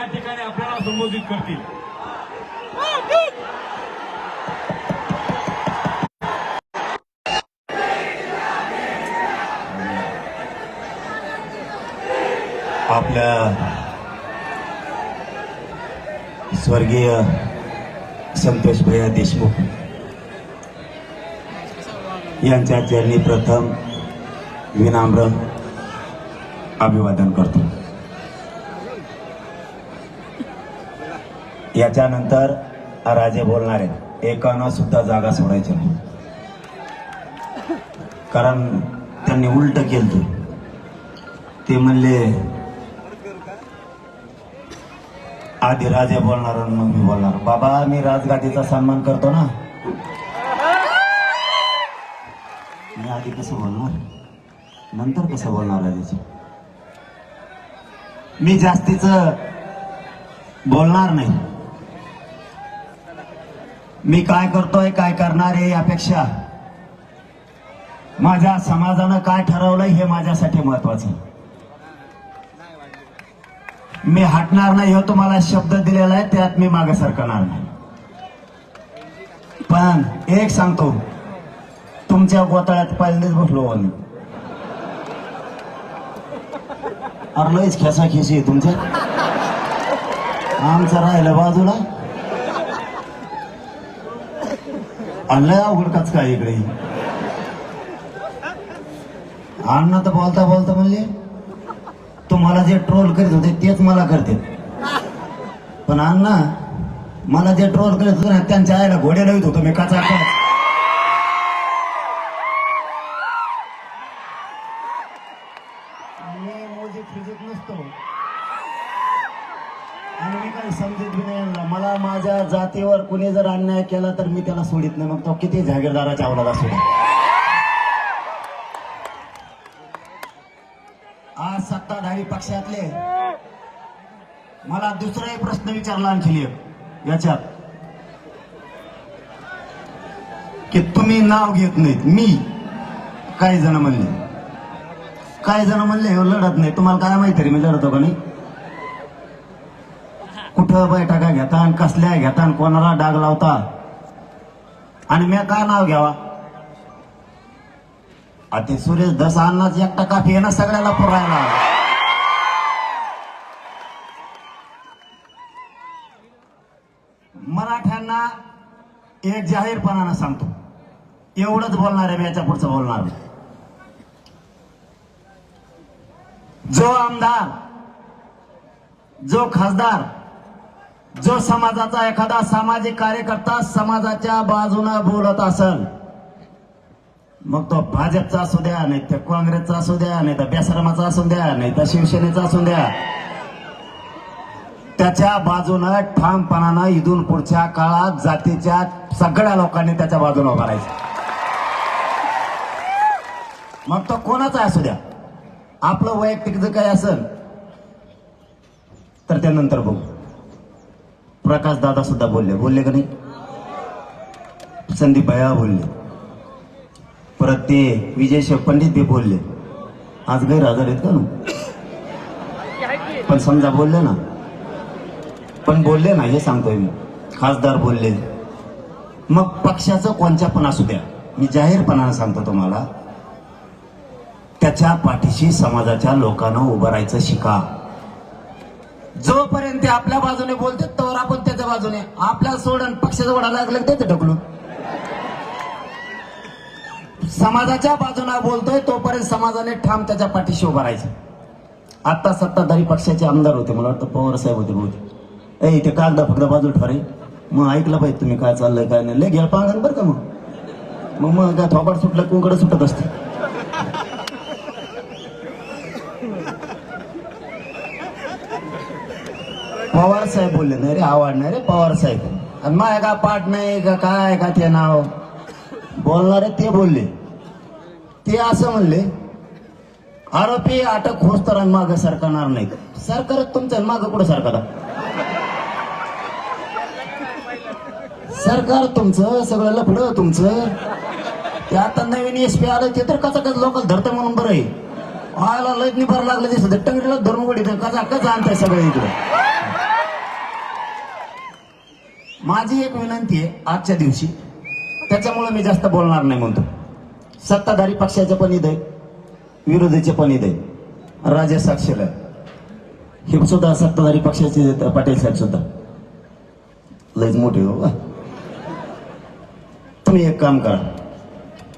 या ठिकाणी आपल्याला संबोधित करतील. आपल्या स्वर्गीय संतोष भैया देशमुख यांच्या चरणी प्रथम विनाम्र अभिवादन करतो. याच्यानंतर राजे बोलणार आहेत. एकानं सुद्धा जागा सोडायची नाही. कारण त्यांनी उलट केलं ते म्हणले आधी राजे बोलणार आणि मग मी बोलणार. बाबा मी राजगादीचा सन्मान करतो ना. मी आधी कसं बोलणार? नंतर कसं बोलणार राजाची मी जास्तीच बोलणार नाही. मी काय करतोय काय करणार आहे यापेक्षा माझ्या समाजानं काय ठरवलंय हे माझ्यासाठी महत्वाचं. आहे. मी हटणार नाही हो तुम्हाला शब्द दिलेला आहे त्यात मी मागे सरकणार नाही. पण एक सांगतो तुमच्या गोताळ्यात पहिल्यांदाच बसलो आम्ही. मी अरे खेसा खेसी आहे तुमच्या आमचं राहिलं बाजूला. आणलंय अवघड काय इकडे अण्णा तर बोलता बोलता म्हणले तुम्हाला जे ट्रोल करीत होते तेच मला करते पण अण्णा मला जे ट्रोल करीत होते ना त्यांच्या आईला घोड्या लावित होतो मी काचा जातीवर कुणी जर अन्याय केला तर मी त्याला सोडित नाही. मग तो किती जागीरदाराच्या अवलाद असू दे. आज सत्ताधारी पक्षातले मला दुसरा एक प्रश्न विचारला आणखी एक याच्यात. की तुम्ही नाव घेत नाहीत मी. काही जण म्हणले. काही जण म्हणले "हो, लढत नाही. तुम्हाला काय माहिती रे मी लढतो का नाही? कुठं बैठका घेता आणि कसल्या घेता आणि कोणाला डाग लावता? आणि मी काय नाव घ्यावा? अति सुरेश दस अन्नाच एकटा काफी आहे ना सगळ्याला पुरायला. मराठ्यांना एक जाहीरपणानं सांगतो. एवढंच बोलणार आहे मी याच्या पुढचं बोलणार जो आमदार जो खासदार जो समाजाचा एखादा सामाजिक कार्यकर्ता समाजाच्या बाजूनं बोलत असल मग तो भाजपचा असू द्या नाही तर काँग्रेसचा असू द्या नाही तर बेसरमाचा असू द्या नाही तर शिवसेनेचा असू द्या त्याच्या बाजूनं ठामपणानं इथून पुढच्या काळात जातीच्या सगळ्या लोकांनी त्याच्या बाजूने उभा राहायचं. मग तो कोणाचा असू द्या? आपलं वैयक्तिक जर काही असेल तर त्यानंतर बघू. प्रकाश दादा सुद्धा बोलले. बोलले का नाही? संदीप भया बोलले. परत ते विजय शेख पंडित बी बोलले. आज गैरहजर आहेत का ना? पण समजा बोलले ना. पण बोलले ना हे सांगतोय मी. खासदार बोलले. मग पक्षाचं कोणच्या पण असू द्या. मी जाहीरपणानं सांगतो तुम्हाला त्याच्या पाठीशी समाजाच्या लोकांना उभं राहायचं शिका. जोपर्यंत ते आपल्या बाजूने बोलते तर आपण त्याच्या बाजूने आपल्या सोडून पक्षाचं ओढा लागलं त्याचं ढकलून समाजाच्या बाजूने बोलतोय तोपर्यंत समाजाने ठाम त्याच्या पाठीशी उभा राहायचं. आता सत्ताधारी पक्षाचे आमदार होते मला वाटतं पवार साहेब होते बहुते ए ते कागदा फक्त बाजू ठरे मग ऐकलं पाहिजे तुम्ही काय चाललंय काय नाही. लय घ्या पांगण बरं का मग? मग मग काय थोबाड सुटलं कुंकडं सुटत असते. पवार साहेब बोलले नाही रे आवडणार रे पवार साहेब. आणि माझ्या का पाठ नाही का? काय का ते नाव? बोलणारे ते बोलले. ते असं म्हणले आरोपी अटक होस तर माग सरकणार नाही सरकार तुमचं माग कुठं सरकार सरकार तुमचं सगळं लफडं तुमचं. ते आता नवीन एस पी आलं ते तर कसा कसं लोकल धरतं म्हणून बरं आहे. आयला लय निभार लागलं दिसत टंगडीला धर्मगडी कसा कसं आणताय सगळं इकडे? माझी एक विनंती आहे आजच्या दिवशी. त्याच्यामुळे मी जास्त बोलणार नाही म्हणतो. सत्ताधारी पक्षाचे पण इथे विरोधीचे पण इथे राजे साक्षीला आहे. हे सुद्धा सत्ताधारी पक्षाचे पाटील साहेब सुद्धा. लयच मोठे हो. बा. तुम्ही एक काम करा.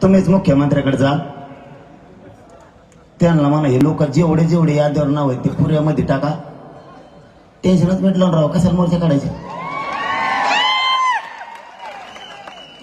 तुम्हीच मुख्यमंत्र्याकडे जा. त्यांना म्हणा हे लोक जेवढे जेवढे यादीवर नाव आहे ते पुऱ्यामध्ये टाका. टेन्शनच मिटलं राव कशाला मोर्चा काढायचे?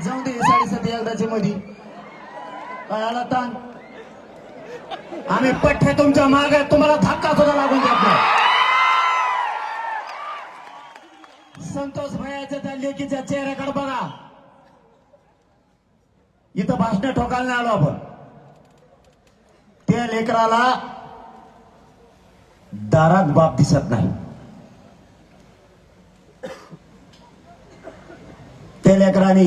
जाऊ दे साडेसात एकदाची मधी. काय आला ताण आम्ही पठ्ठे तुमच्या मागे आहेत, तुम्हाला धक्का सुद्धा लागून देत संतोष भयाच्या त्या लेकीच्या चेहऱ्याकडे बघा. इथं भाषण ठोकायला नाही आलो आपण. त्या लेकराला दारात बाप दिसत नाही. त्या लेकराने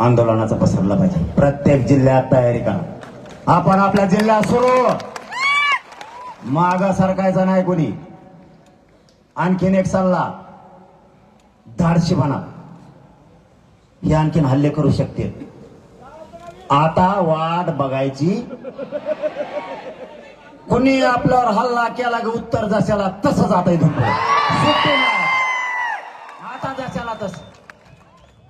आंदोलनाचा पसरला पाहिजे. प्रत्येक जिल्ह्यात तयारी करा. आपण आपल्या जिल्ह्यात सुरू. माग सरकायचा नाही कोणी. आणखीन एक सल्ला. धाडशी म्हणा. हे आणखीन हल्ले करू शकते आता वाट बघायची. कुणी आपल्यावर हल्ला केला की उत्तर जशाला तसंच आता इथून पुढे. सुट्टी नाही. आता जशाला तस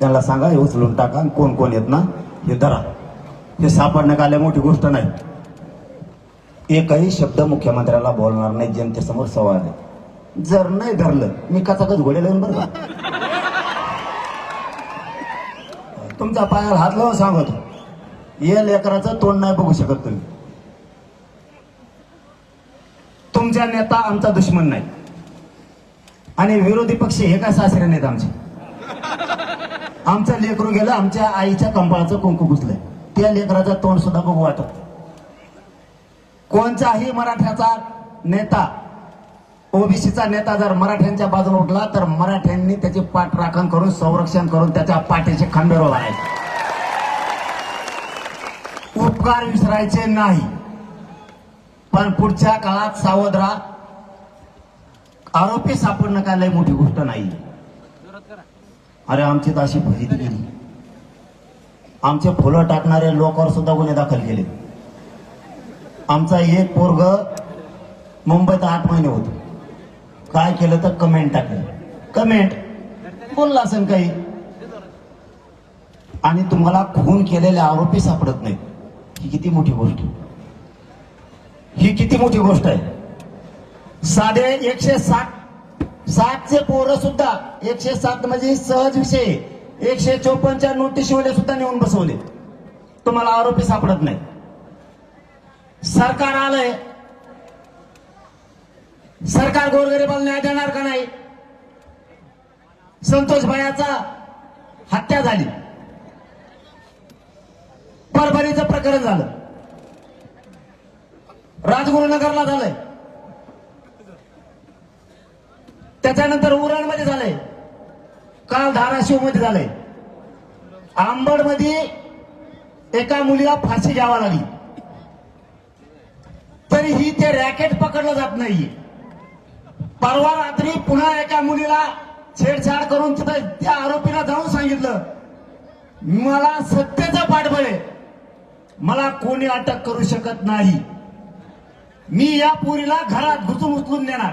त्यांना सांगा हे उचलून टाका कोण कोण येत ना हे धरा. हे सापडण्यात आल्या मोठी गोष्ट नाही. एकही शब्द मुख्यमंत्र्याला बोलणार नाही जनतेसमोर सवाल आहे. जर नाही धरलं मी कचाकच घोडे लावून बरं तुमच्या पायाला हात लावून सांगतो. या लेकराचं तोंड नाही बघू शकत तुम्ही. तुमचा नेता आमचा दुश्मन नाही. आणि विरोधी पक्ष हे काय सासरे नाहीत आमचे? आमचं लेकरू गेलं आमच्या आईच्या कंपाळाचं कुंकू घुसलंय. त्या लेकराचं तोंड सुद्धा बघू वाटत कोणताही मराठ्याचा नेता ओबीसीचा नेता जर मराठ्यांच्या बाजूला उठला तर मराठ्यांनी त्याची पाठ राखण करून संरक्षण करून त्याच्या पाठीचे खांबेरो लावायचे उपकार विसरायचे नाही. पण पुढच्या काळात सावध राहा आरोपी सापडणं काय लय मोठी गोष्ट नाही. अरे आमची तर अशी फजिती गेली. आमचे फुलं टाकणारे लोकांवर सुद्धा गुन्हे दाखल केले. आमचा एक पोरग मुंबईत आठ महिने होतो. काय केलं तर कमेंट टाकलं. कमेंट बोलला असेल काही. आणि तुम्हाला खून केलेले आरोपी सापडत नाहीत. ही किती मोठी गोष्ट. आहे. ही किती मोठी गोष्ट आहे. साधे एकशे साठ सातचे पोरं सुद्धा एकशे सात म्हणजे सहज विषय. एकशे चोपन्नच्या नोटीसमध्ये सुद्धा नेऊन बसवले. तुम्हाला आरोपी सापडत नाही. सरकार आलंय. सरकार गोरगरीबाला न्याय देणार का नाही? संतोष भयाचा हत्या झाली. परभणीचं प्रकरण झालं. राजगुरुनगरला झालंय. त्याच्यानंतर उरणमध्ये झालंय. काल धाराशिवमध्ये झालंय. आंबडमध्ये एका मुलीला फाशी घ्यावा लागली. तरीही ते रॅकेट पकडलं जात नाहीये. परवा रात्री पुन्हा एका मुलीला छेडछाड करून तिथं त्या आरोपीला जाऊन सांगितलं मला सत्तेचं पाठबळ आहे. मला कोणी अटक करू शकत नाही. मी या पुरीला घरात घुसून उचलून देणार.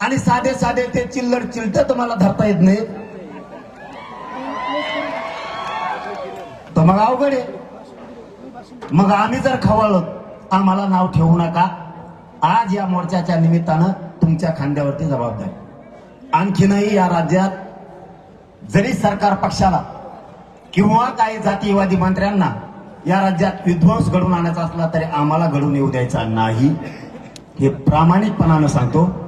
आणि साधे साधे ते चिल्लर चिलट तुम्हाला धरता येत नाही. तर मग अवघड आहे. मग आम्ही जर खवळलो आम्हाला नाव ठेवू नका. आज या मोर्चाच्या निमित्तानं तुमच्या खांद्यावरती जबाबदारी. आणखीनही या राज्यात जरी सरकार पक्षाला किंवा काही जातीयवादी मंत्र्यांना या राज्यात विध्वंस घडून आणायचा असला तरी आम्हाला घडून येऊ द्यायचा नाही. हे प्रामाणिकपणानं सांगतो.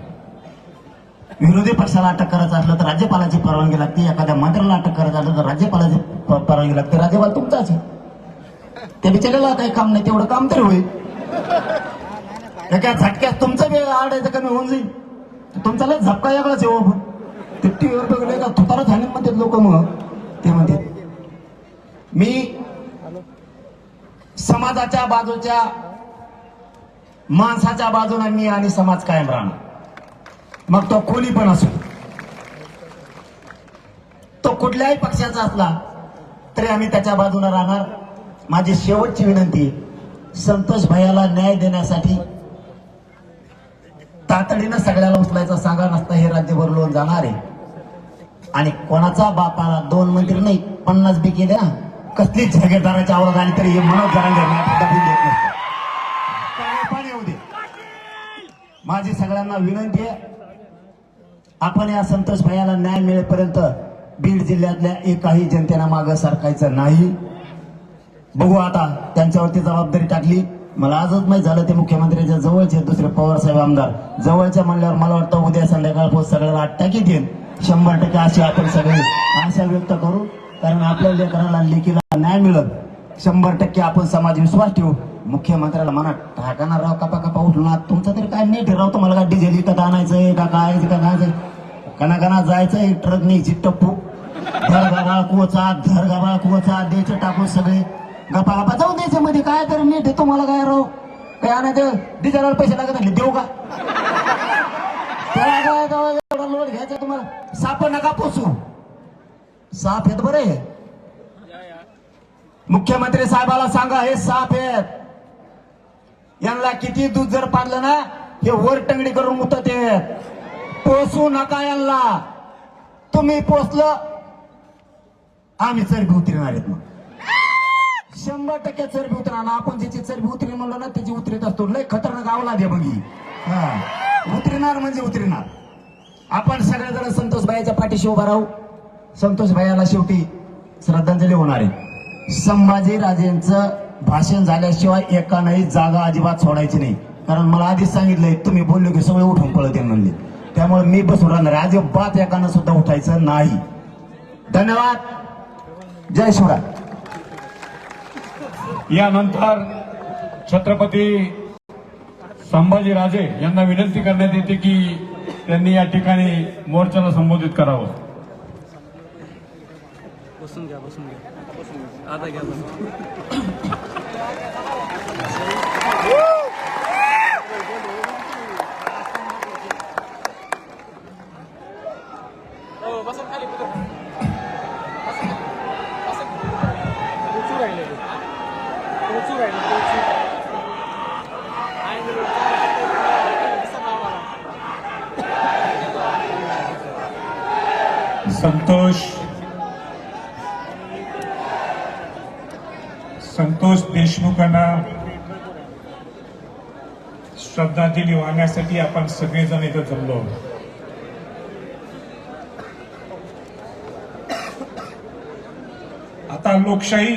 विरोधी पक्षाला अटक करायचं असलं तर राज्यपालाची परवानगी लागते एखाद्या मंत्र्याला अटक करायचं असलं तर राज्यपालाची परवानगी लागते. राज्यपाल तुमचाच आहे. त्या बिचाराला काही काम नाही तेवढं काम तरी होईल. एका झटक्यात तुमचं बी आडायचं कमी होऊन जाईल. तुमचा लय झपका वेगळाच येऊ आपण हो, ते टीव्हीवर बघले का तुतारा झाले म्हणतात लोक मग. ते म्हणतात मी समाजाच्या बाजूच्या माणसाच्या बाजूने मी आणि समाज कायम राहणार. मग तो कोणी पण असो. तो कुठल्याही पक्षाचा असला तरी आम्ही त्याच्या बाजूने राहणार. माझी शेवटची विनंती संतोष भैयाला न्याय देण्यासाठी तातडीनं सगळ्याला उचलायचा सांगा नसता हे राज्यभर लोन जाणार आहे. आणि कोणाचा बापाला दोन मंत्री नाही पन्नास बी केले ना कसलीच जागीरदाराची आवड आली तरी हे मनोज पाणी येऊ दे. माझी सगळ्यांना विनंती आहे आपण या संतोष भैयाला न्याय मिळेपर्यंत बीड जिल्ह्यातल्या एकाही जनतेला मागं सरकायचं नाही. बघू आता त्यांच्यावरती जबाबदारी टाकली. मला आजच माहीत झालं ते मुख्यमंत्र्यांच्या जवळचे दुसरे पवारसाहेब आमदार. जवळच्या म्हणल्यावर मला वाटतं उद्या संध्याकाळ हो सगळ्याला अटॅक देईन शंभर टक्के अशी आपण सगळे आशा व्यक्त करू. कारण आपल्या लेकराला लेकीला न्याय मिळत शंभर टक्के आपण समाज विश्वास ठेवू. मुख्यमंत्र्याला म्हणा टाकाना राव कपा कपा उठला तुमचं तरी काय नीट आहे राव? तुम्हाला का डिझेल विकत आणायचंय? का काय का काय कणा कणा जायचंय ट्रक न्यायची टप्पू. धर गाबाळ कुवचा धर गाबाळ कुवचा द्यायचे टाकून सगळे. गप्पा गप्पा जाऊ द्यायचे मध्ये. काय तरी नीट येतो तुम्हाला काय राव? काय आणायचं? डिझेलवर पैसे लागत नाही. देऊ का? एवढा लोड घ्यायचा तुम्हाला? साप नका पोचू साप आहेत बरे. मुख्यमंत्री साहेबाला सांगा हे साप आहेत. यांना किती दूध जर पाडलं ना हे वर टंगडी करून मुतत आहेत पोसू नका यांना. तुम्ही पोचलं आम्ही चरबी उतरणार आहेत मग. शंभर टक्के चरबी उतरणार. आपण ज्याची चरबी उतरी म्हणलं ना त्याची उतरीत असतो. लय खतरनाक आवला दे बघी. हा. उतरणार म्हणजे उतरणार. आपण सगळेजण संतोष भाईच्या पाठीशी उभा राहू. संतोष भाईला शेवटी श्रद्धांजली होणार आहे. संभाजी राजेंचं भाषण झाल्याशिवाय एकानंही जागा अजिबात सोडायची नाही. कारण मला आधीच सांगितलंय तुम्ही बोललो की सगळे उठून पळत म्हणले. त्यामुळे मी बसून राहणार अजिबात एकानं सुद्धा उठायचं नाही. धन्यवाद. जय शिवराय. यानंतर छत्रपती संभाजीराजे यांना विनंती करण्यात येते की त्यांनी या ठिकाणी मोर्चाला संबोधित करावं. बसून घ्या बसून घ्या आता घ्या बसून संतोष संतोष देशमुखांना श्रद्धांजली वाहण्यासाठी आपण सगळेजण इथं जमलो आहोत. आता लोकशाही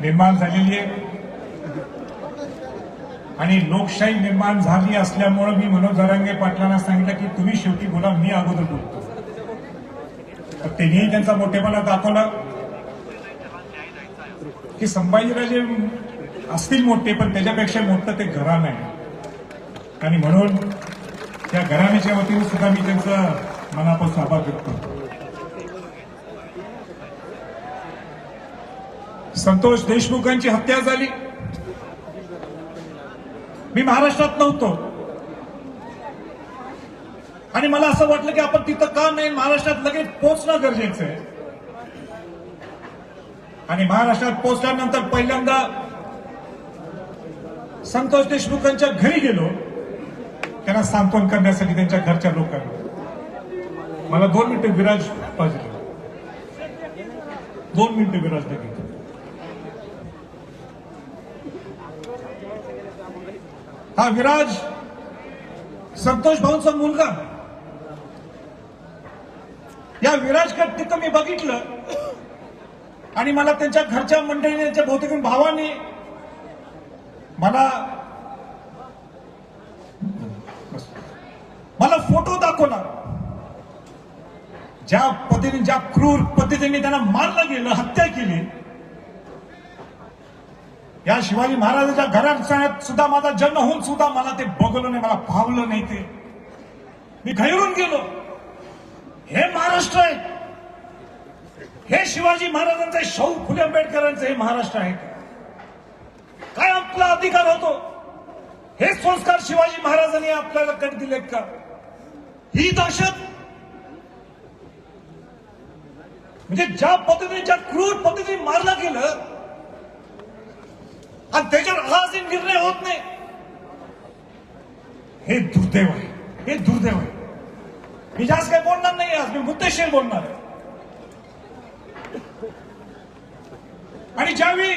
निर्माण झालेली आहे. आणि लोकशाही निर्माण झाली असल्यामुळं मी मनोज जरांगे पाटलांना सांगितलं की तुम्ही शेवटी बोला मी अगोदर बोलतो. तर त्यांनीही त्यांचा मोठेपणा दाखवला. की संभाजीराजे असतील मोठे पण त्याच्यापेक्षा मोठं ते घराणं आहे. आणि म्हणून त्या घराण्याच्या वतीने सुद्धा मी त्यांचा मनापासून आभार व्यक्त करतो. संतोष देशमुखांची हत्या झाली. मी महाराष्ट्रात नव्हतो. आणि मला असं वाटलं की आपण तिथं का नाही महाराष्ट्रात लगेच पोहोचणं गरजेचं आहे. आणि महाराष्ट्रात पोहोचल्यानंतर पहिल्यांदा संतोष देशमुखांच्या घरी गेलो. त्यांना सांत्वन करण्यासाठी त्यांच्या घरच्या लोकांना. मला दोन मिनिटं विराज पाहिजे. दोन मिनिटं विराज देखील हा विराज संतोष भाऊंचा मुलगा. या विराजकडे तिथं मी बघितलं. आणि मला त्यांच्या घरच्या मंडळीने त्यांच्या बहुतेक भावाने मला मला फोटो दाखवला. ज्या पद्धतीने ज्या क्रूर पद्धतीने त्यांना मारलं गेलं हत्या केली. या शिवाजी महाराजांच्या घरात सुद्धा माझा जन्म होऊन सुद्धा मला ते बघलं नाही मला पावलं नाही ते. मी घैरून गेलो. हे महाराष्ट्र आहे. शिवाजी महाराजांचं शाहू फुले आंबेडकरांचं हे महाराष्ट्र आहे काय आपला अधिकार होतो? हे संस्कार शिवाजी महाराजांनी आपल्याला कट दिलेत का? ही दहशत? म्हणजे ज्या पद्धतीने ज्या क्रूर पद्धतीने मारलं गेलं आणि त्याच्यावर आजही निर्णय होत नाही हे दुर्दैव आहे. हे दुर्दैव आहे. मी जास्त काही बोलणार नाही आज मी मुद्देशीर बोलणार आहे. आणि ज्यावेळी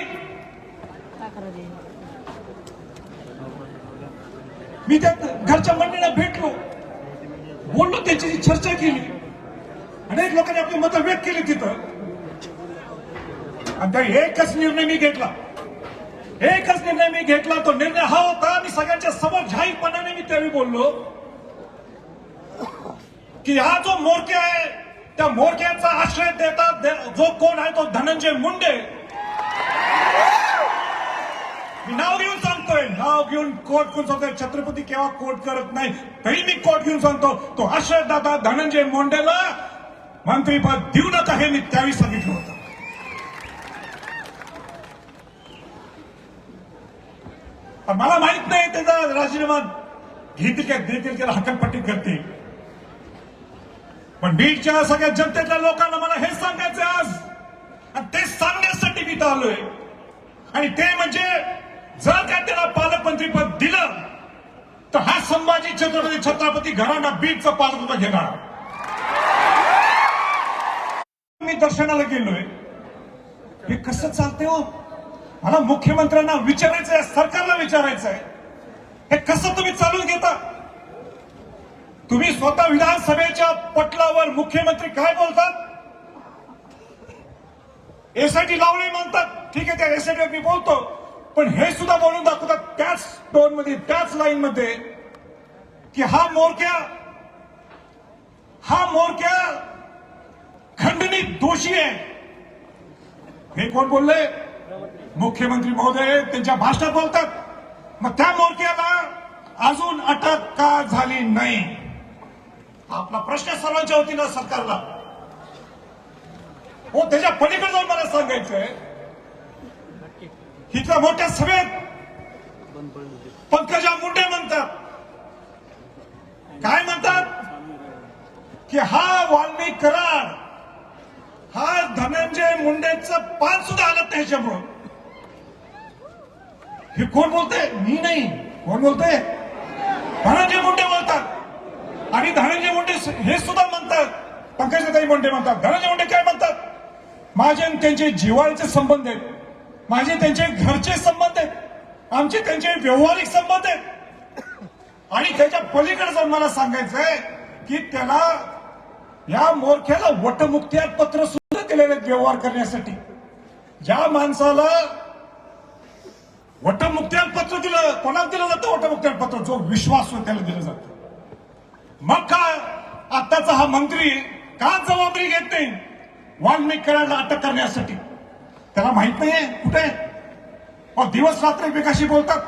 मी त्या घरच्या मंडळीला भेटलो बोललो त्याची चर्चा केली अनेक लोकांनी आपली मतं व्यक्त केली तिथं. आणि त्या एकच निर्णय मी घेतला. एकच निर्णय मी घेतला तो निर्णय हा होता मी सगळ्यांच्या समोर झाईपणाने मी त्यावेळी बोललो की हा जो मोरक्या आहे त्या मोरक्याचा आश्रय देतात जो कोण आहे तो धनंजय मुंडे. मी नाव घेऊन सांगतोय. नाव घेऊन कोर्ट घेऊन सांगतोय. छत्रपती केव्हा कोर्ट करत नाही तरी मी कोर्ट घेऊन सांगतो. तो आश्रयदाता धनंजय मुंडेला मंत्रीपद देऊ नका हे मी त्यावेळी सांगितलं होतं. पण मला माहीत नाही त्याचा राजीनामा घेतील का देतील त्याला हकलपट्टी करतील पण बीडच्या सगळ्या जनतेतल्या लोकांना मला हे सांगायचं आज. आणि ते सांगण्यासाठी मी आलोय. आणि ते म्हणजे जर का त्याला पालकमंत्री पद दिलं तर हा संभाजी छत्रपती छत्रपती घराणा बीच पालकत्व घेणार. मी दर्शनाला गेलोय. हे कसं चालते हो? मला मुख्यमंत्र्यांना विचारायचंय सरकारला विचारायचं आहे हे कसं तुम्ही चालून घेता? तुम्ही स्वतः विधानसभेच्या पटलावर मुख्यमंत्री काय बोलतात? एसआयटी लावणे म्हणतात. ठीक आहे त्या एसआयटीवर मी बोलतो. पण हे सुद्धा बोलून दाखवतात त्याच टोनमध्ये त्याच लाईन मध्ये की हा मोरक्या हा मोरक्या खंडणीत दोषी आहे. हे कोण बोलले मुख्यमंत्री महोदय त्यांच्या भाषणात बोलतात. मग त्या मोरक्याला अजून अटक का झाली नाही? आपला प्रश्न सर्वांच्या वतीनं सरकारला. हो त्याच्या पलीकडे जाऊन मला सांगायचंय. इथल्या मोठ्या सभेत पंकजा मुंडे म्हणतात. काय म्हणतात? की हा वाल्मी करार हा धनंजय मुंडेचं पान सुद्धा आलं नाही ह्याच्यामुळं हे कोण बोलते मी नाही. कोण बोलते धनंजय मुंडे बोलतात. आणि धनंजय मुंडे हे सुद्धा म्हणतात. पंकजाताई मुंडे म्हणतात. धनंजय मुंडे काय म्हणतात? माझे आणि त्यांचे जिवाळीचे संबंध आहेत. माझे त्यांचे घरचे संबंध आहेत. आमचे त्यांचे व्यवहारिक संबंध आहेत. आणि त्याच्या पलीकडे जर मला सांगायचंय की त्याला या मोरख्याला वटमुक्त्यात पत्र सुद्धा दिलेले आहेत व्यवहार करण्यासाठी. ज्या माणसाला वटमुक्त्यात पत्र दिलं. कोणाला दिलं जातं वटमुक्त्यात पत्र? जो विश्वास त्याला दिलं जातं. मग काय आत्ताचा हा मंत्री का जबाबदारी घेत नाही? वाल्मिक अटक करण्यासाठी. त्याला माहीत नाहीये कुठे आहे? अहो, दिवस रात्र एकमेकाशी बोलतात.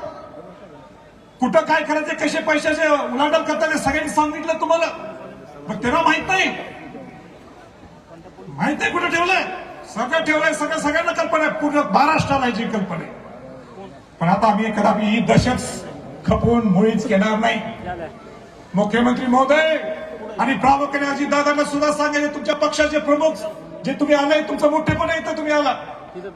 कुठं काय करायचे कसे पैशाचे उलाढाल करतात सगळ्यांनी सांगितलं तुम्हाला. मग त्यांना माहीत नाही. माहीत नाही कुठं ठेवलंय. सगळं ठेवलंय सगळं सगळ्यांना कल्पना आहे. पूर्ण महाराष्ट्राला याची कल्पना आहे. पण आता आम्ही कदापि ही दशच खपवून मुळीच घेणार नाही. मुख्यमंत्री महोदय आणि प्रामुख्याने अजितदादांना सुद्धा सांगायचे तुमच्या पक्षाचे प्रमुख जे तुम्ही आलाय तुमचं मोठेपणा येतं तुम्ही आला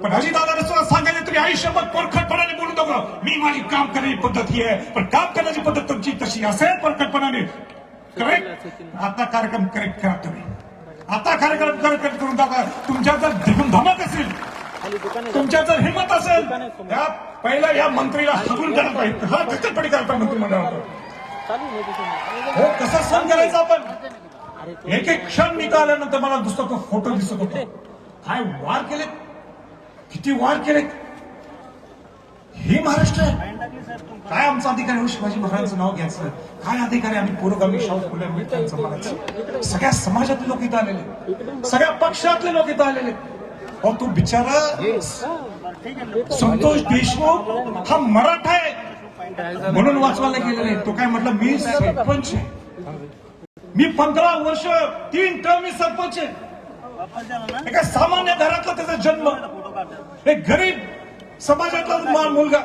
पण दादा सुद्धा सांगायचं तुम्ही आयुष्यभर परखटपणाने बोलू नका. मी माझी काम करण्याची पद्धत ही आहे पण काम करण्याची पद्धत तुमची तशी असेल परखटपणाने. करेक्ट आता कार्यक्रम करेक्ट करा तुम्ही. आता कार्यक्रम करेक्ट करून टाका. तुमच्या जर धम- धमक असेल तुमच्या जर हिंमत असेल त्या पहिला या मंत्रीला हटून करायला पाहिजे. हा धक्कटपडी करता पाहिजे हो कसं सण करायचं आपण? एक एक क्षण मी आल्यानंतर मला दुसरा तो फोटो दिसत होता. काय वार केले किती वार केले हे महाराष्ट्र आहे. काय आमचा अधिकारी हो, शिवाजी महाराजांचं नाव घ्यायचं? काय अधिकारी आम्ही पुरोगामी शाहू फुले म्हणायचं? सगळ्या समाजातले लोक इथं आलेले सगळ्या पक्षातले लोक इथं आलेले अहो तू बिचारा संतोष देशमुख हा मराठा आहे. म्हणून वाचवायला गेलेला आहे. तो काय म्हटलं मी सरपंच आहे. मी पंधरा वर्ष तीन टर्म मी सरपंच आहे. एका सामान्य घरातला त्याचा जन्म. एक गरीब समाजातला मुलगा.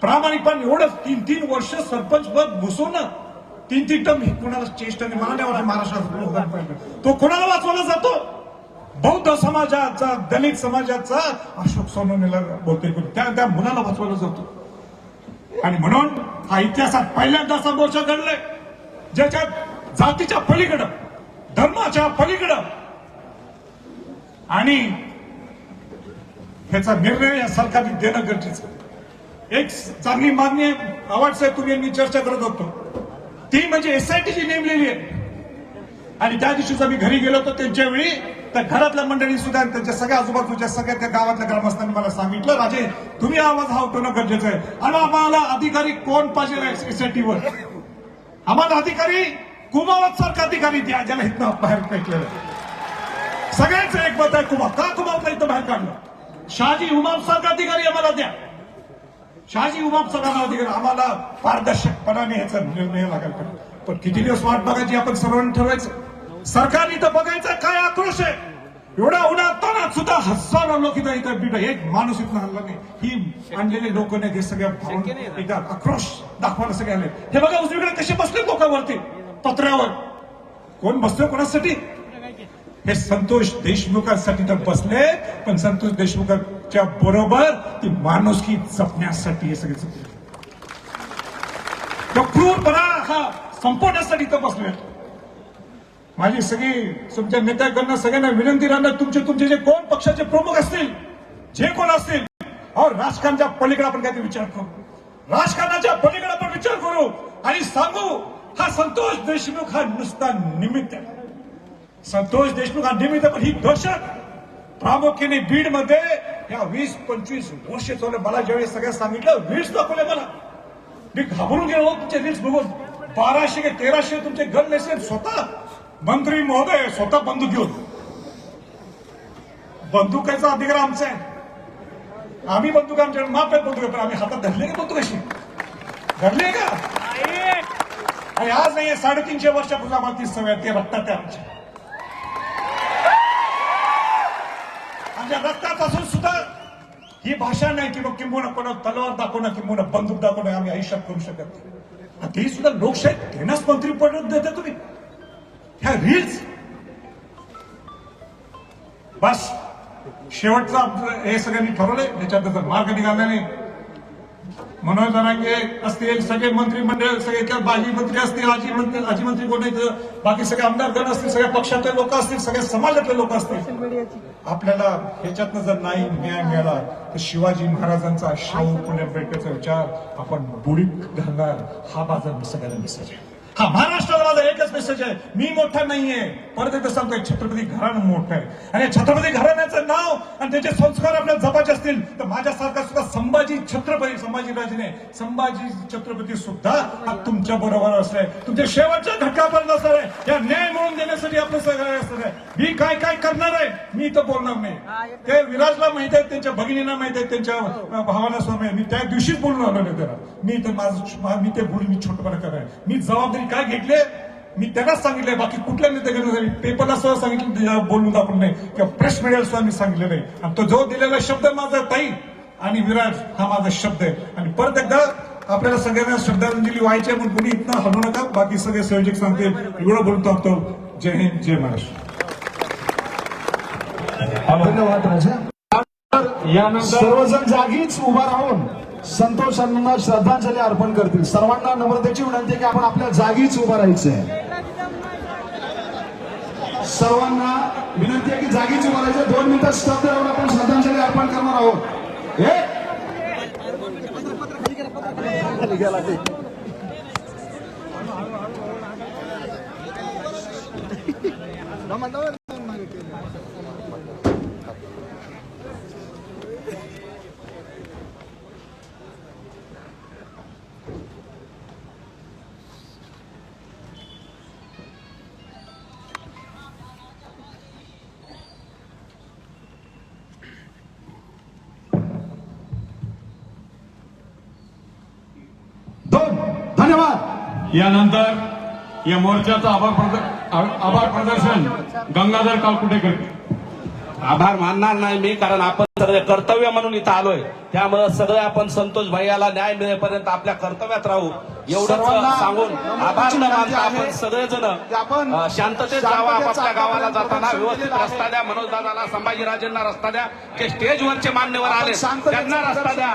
प्रामाणिकपणे एवढं तीन तीन वर्ष सरपंच पद घुसवणं तीन तीन टर्म हे कोणाला चेष्ट नाही मला नाही महाराष्ट्रात तो कोणाला वाचवला जातो? बौद्ध समाजाचा दलित समाजाचा अशोक सोनवणेला बोलतोय कोणी. त्या त्या मुलाला वाचवला जातो. आणि म्हणून हा इतिहासात पहिल्यांदा असा मोर्चा घडलाय. ज्याच्यात जातीच्या पलीकडं धर्माच्या पलीकडं. आणि ह्याचा निर्णय या सरकारने देणं गरजेचं आहे. एक चांगली मागणी आहे साहेब तुम्ही मी चर्चा करत होतो. ती म्हणजे एसआयटीची नेमलेली आहे. आणि त्या दिवशी मी घरी गेलो होतो त्यांच्या वेळी तर घरातल्या मंडळी सुद्धा त्यांच्या सगळ्या आजूबाजूच्या सगळ्या त्या गावातल्या ग्रामस्थांनी मला सांगितलं राजे तुम्ही आवाज हा उठवणं गरजेचं आहे. आणि आम्हाला अधिकारी कोण पाहिजे एसआयटीवर आम्हाला अधिकारी कुमावत सारखा अधिकारी द्या ज्याला इथनं बाहेर फेकलेलं. सगळ्यांचं एक मत आहे कुमार का कुमावतला इथं बाहेर काढलं? शहाजी उमाप सारखा अधिकारी आम्हाला द्या. शहाजी उमाप सारखा अधिकारी आम्हाला पारदर्शकपणाने याचा निर्णय लागायला पाहिजे पण किती दिवस वाट बघायची आपण सर्वांनी ठरवायचं? सरकारने इथं बघायचं काय आक्रोश आहे? एवढ्या उन्हात तानात सुद्धा हजारो लोक इथं इथं बिट एक माणूस इथं हल्ला नाही. ही आणलेले लोक नाही हे सगळ्या इथं आक्रोश दाखवायला सगळे आले. हे बघा उजवीकडे कसे बसले लोकांवरती? पत्रावर. कोण बसतोय कोणासाठी? हे संतोष देशमुखांसाठी तर बसले पण संतोष देशमुखांच्या बरोबर ती माणुसकी जपण्यासाठी हे सगळे क्रूरपणा हा संपवण्यासाठी तर बसले. माझी सगळी तुमच्या नेत्याकडनं सगळ्यांना विनंती राहणार तुमचे तुमचे जे कोण पक्षाचे प्रमुख असतील जे कोण असतील अहो राजकारणाच्या पलीकडे आपण काहीतरी विचार करू. राजकारणाच्या पलीकडे आपण विचार करू आणि सांगू हा संतोष देशमुख हा नुसता निमित्त. आहे संतोष देशमुख हा निमित्त पण ही दहशत प्रामुख्याने बीडमध्ये या वीस पंचवीस वर्ष चालू मला ज्यावेळी सगळ्या सांगितलं वीस दाखवले मला. मी घाबरून गेलो तुमचे रील्स बघून. बाराशे के तेराशे तुमचे गन नसेल स्वतः मंत्री महोदय स्वतः बंदूक घेऊन. बंदुकाचा अधिकार आमचा आहे. आम्ही बंदूक आमच्या माफ आहे बंदूक पण आम्ही हातात धरले का बंदूक अशी? धरले का? आणि आज नाहीये साडेतीनशे वर्षापूर्वी आम्हाला ती सवय ते रक्तात आहे आमच्या आमच्या रक्तात असून सुद्धा ही भाषा नाही की मग किंबहुना कोणा तलवार दाखवणं किंबहुना बंदूक दाखवणं आम्ही आयुष्यात करू शकत नाही. ते सुद्धा लोकशाही त्यांनाच मंत्री पद देता तुम्ही. ह्या रील्स बस. शेवटचं हे सगळ्यांनी ठरवलंय. त्याच्यात त्याचा मार्ग निघाला नाही मनोज जरांगे असतील सगळे मंत्रिमंडळ सगळे बाजी मंत्री असतील आजी मंत्री आजी मंत्री कोण आहेत? बाकी सगळे आमदारगण असतील सगळ्या पक्षातले लोक असतील सगळ्या समाजातले लोक असतील. आपल्याला ह्याच्यातनं जर नाही न्याय मिळाला तर शिवाजी महाराजांचा शाहू पुणे आंबेडकरचा विचार आपण बुडीत घालणार. हा माझा सगळ्यांना मेसेज आहे हा महाराष्ट्राला एकच मेसेज आहे. मी मोठा नाहीये. परत एकदा सांगतोय छत्रपती घराणं मोठं आहे. आणि छत्रपती घराण्याचं नाव आणि त्याचे संस्कार आपल्याला जपायचे असतील तर माझ्यासारखा सुद्धा संभाजी छत्रपती संभाजी राजेने. संभाजी छत्रपती सुद्धा हा तुमच्या बरोबर असलाय. तुमच्या शेवटच्या घटकापर्यंत असणार आहे. या न्याय मिळवून देण्यासाठी आपलं सगळं असणार आहे. मी काय काय करणार आहे? मी तर बोलणार नाही. ते विराजला माहीत आहे त्यांच्या भगिनींना माहीत आहे त्यांच्या अं, भावाला स्वामी. मी त्या दिवशीच बोलून आलो नाही त्याला मी तर माझं मा- ते बोलून मी छोटपणा कराय मी जबाबदारी काय घेतले? मी त्यांनाच सांगितलंय बाकी कुठल्या नेत्याकडे पेपरला सुद्धा सांगितलं बोलून आपण नाही. किंवा प्रेस मीडियाला सुद्धा मी सांगितलं नाही. आणि तो जो दिलेला शब्द माझा ताई आणि विराज हा माझा शब्द आहे. आणि परत एकदा आपल्याला सगळ्यांना श्रद्धांजली व्हायची म्हणून कुणी इथनं हलू नका. बाकी सगळे संयोजक सांगते एवढं बोलून थांबतो. जय हिंद जय महाराष्ट्र. धन्यवाद राजा. यानंतर सर्वजण जागीच उभा राहून संतोषांना श्रद्धांजली अर्पण करतील. सर्वांना नम्रतेची विनंती आहे की आपण आपल्या जागीच उभं आहे सर्वांना विनंती आहे की जागीच उभं राहायचं दोन मिनिटं स्तब्ध राहून आपण श्रद्धांजली अर्पण करणार आहोत. हे! यानंतर या मोर्चाचं आभार आभार प्रदर्शन गंगाधर कालकुटे करतील आभार मानणार नाही मी कारण आपण सगळे कर्तव्य म्हणून इथं आलोय. त्यामुळे सगळे आपण संतोष भैयाला न्याय मिळेपर्यंत आपल्या कर्तव्यात राहू. सर्वांना सांगून आभार न मानता आपण सगळेजण शांततेत जावा आपापल्या गावाला जाताना व्यवस्थित. रस्ता द्या मनोज दादाला संभाजीराजेंना रस्ता द्या जे स्टेजवरचे मान्यवर आले त्यांना रस्ता द्या.